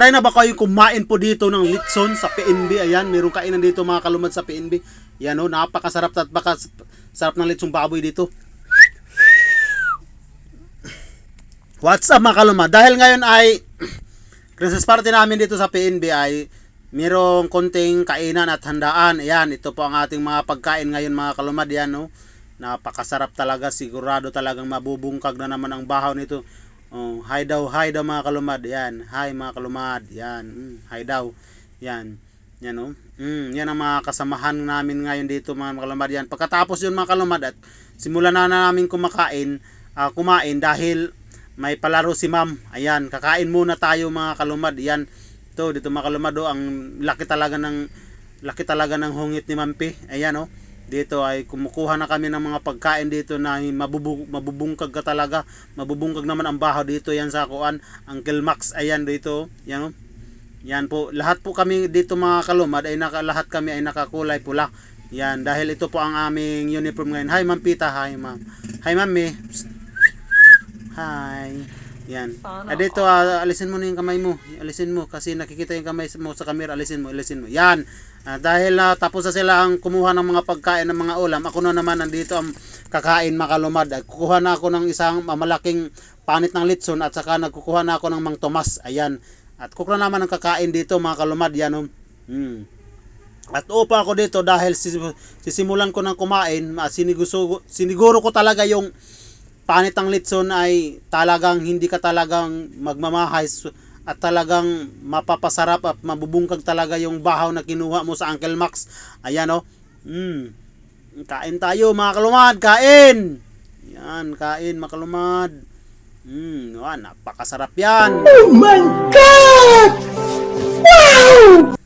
Try na ba kayo kumain po dito ng litson sa PNB? Ayan, meron kainan dito mga kalumad sa PNB. Yan o, napakasarap at baka sarap ng litsong baboy dito. What's up mga kalumad? Dahil ngayon ay Christmas party namin dito sa PNB ay merong konting kainan at handaan. Ayan, ito po ang ating mga pagkain ngayon mga kalumad. Yan, no? Napakasarap talaga. Sigurado talagang mabubungkag na naman ang bahaw nito. Oh, hi daw, hi daw mga kalumad. Yan, hi mga kalumad. Yan, mm, hi daw. Yan, yan no. Mm, yan ang mga kasamahan namin ngayon dito mga kalumad. Yan. Pagkatapos yun mga kalumad at simulan na, na namin kumakain, ah, kumain dahil may palaro si ma'am. Ayan, kakain muna tayo mga kalumad. Yan, to dito mga kalumad oh, ang laki talaga ng laki talaga ng hungit ni Mampi. Ayan oh. Dito ay kumukuha na kami ng mga pagkain dito na mabubu, mabubungkag ka talaga. Mabubungkag naman ang baho dito yan sa kuan. Uncle Max ayan dito. Yan oh. Yan po. Lahat po kami dito mga kalumad ay naka, lahat kami ay nakakulay pula. Yan dahil ito po ang aming uniform ngayon. Hi Ma'am Pita, hi Ma'am. Hi Ma'am. Hi. Yan. Ah, dito, ah, alisin mo na yung kamay mo. Alisin mo kasi nakikita yung kamay mo sa camera. Alisin mo, alisin mo. Yan. Ah, dahil na tapos na sila ang kumuha ng mga pagkain ng mga ulam. Ako na naman nandito ang kakain makalumad. Ah, Kukuha na ako ng isang ah, malaking panit ng litson at saka nagkukuha na ako ng Mang Tomas. Ayan. At kukuha naman ang kakain dito mga kalumad. Yan. Oh. Hmm. At upa ako dito dahil sis- sisimulan ko ng kumain, ah, siniguso, siniguro ko talaga yung panit ng litson ay talagang hindi ka talagang magmamahay at talagang mapapasarap at mabubungkag talaga yung bahaw na kinuha mo sa Uncle Max. Ayan o. Mm. Kain tayo mga kalumad, kain! Yan, kain mga kalumad. Mm, wow, napakasarap yan. Oh my God! Wow!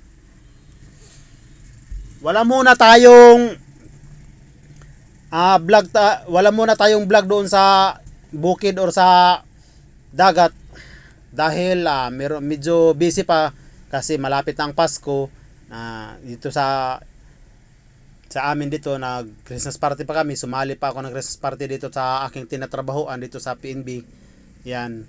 Wala muna tayong ah vlog ta, wala muna tayong vlog doon sa bukid or sa dagat. Dahil ah, meron medyo busy pa kasi malapit ang Pasko. Na dito sa sa amin dito nag Christmas party pa kami. Sumali pa ako ng Christmas party dito sa aking tinatrabahoan dito sa PNB yan.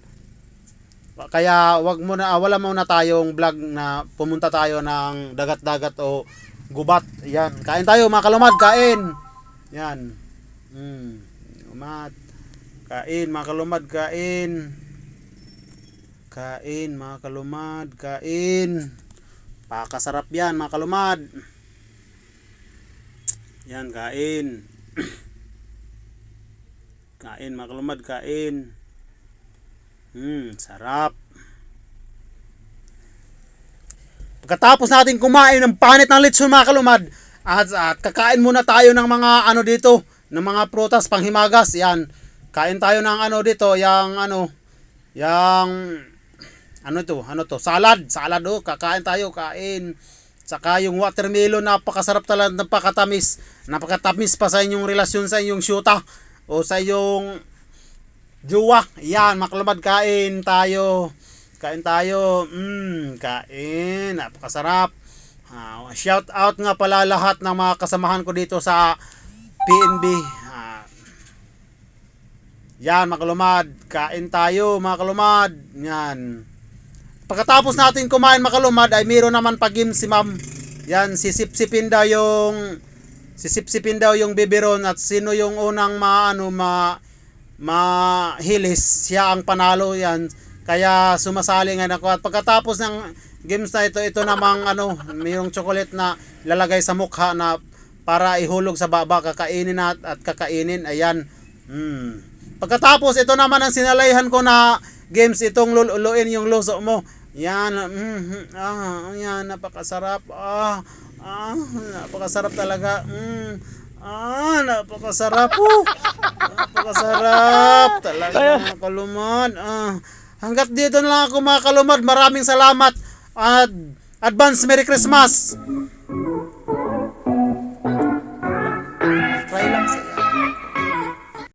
Kaya wag muna ah, wala muna tayong vlog na pumunta tayo ng dagat-dagat o gubat. Yan. Kain tayo mga kalumad. Kain yan. Mm. umat. Kain mga kalumad kain. Kain mga kalumad kain. Pakasarap yan mga kalumad. Yan kain. Kain mga kalumad kain. Hmm sarap. Pagkatapos natin kumain ng panit ng litson mga kalumad, at, at kakain muna tayo ng mga ano dito, ng mga prutas panghimagas. Yan. Kain tayo ng ano dito, yung ano, yung ano to, ano to, salad, salad oh, kakain tayo, kain. Saka yung watermelon, napakasarap talaga, napakatamis. Napakatamis pa sa inyong relasyon sa inyong syuta o sa iyong jowa. Yan, makalumad kain tayo. Kain tayo. Mm, kain. Napakasarap. Ah, shout out nga pala lahat ng mga kasamahan ko dito sa PNB. Ah, yan, mga kalumad. Kain tayo, mga kalumad. Yan. Pagkatapos natin kumain, mga kalumad, ay meron naman pagim si ma'am. Yan, sisip-sipin daw yung sisip-sipin daw yung biberon at sino yung unang maano ma mahilis siya ang panalo yan kaya sumasali nga ako at pagkatapos ng games na ito ito namang ano mayroong chocolate na lalagay sa mukha na para ihulog sa baba kakainin at, at kakainin. Ayan. Mm. pagkatapos ito naman ang sinalayhan ko na games itong luluin yung luso mo. Yan mm, ah yan napakasarap. Ah ah napakasarap talaga. Mm, ah napakasarap. Oh napakasarap talaga mga kalumad ah hanggat dito na lang ako mga kalumad maraming salamat Ad advance Merry Christmas!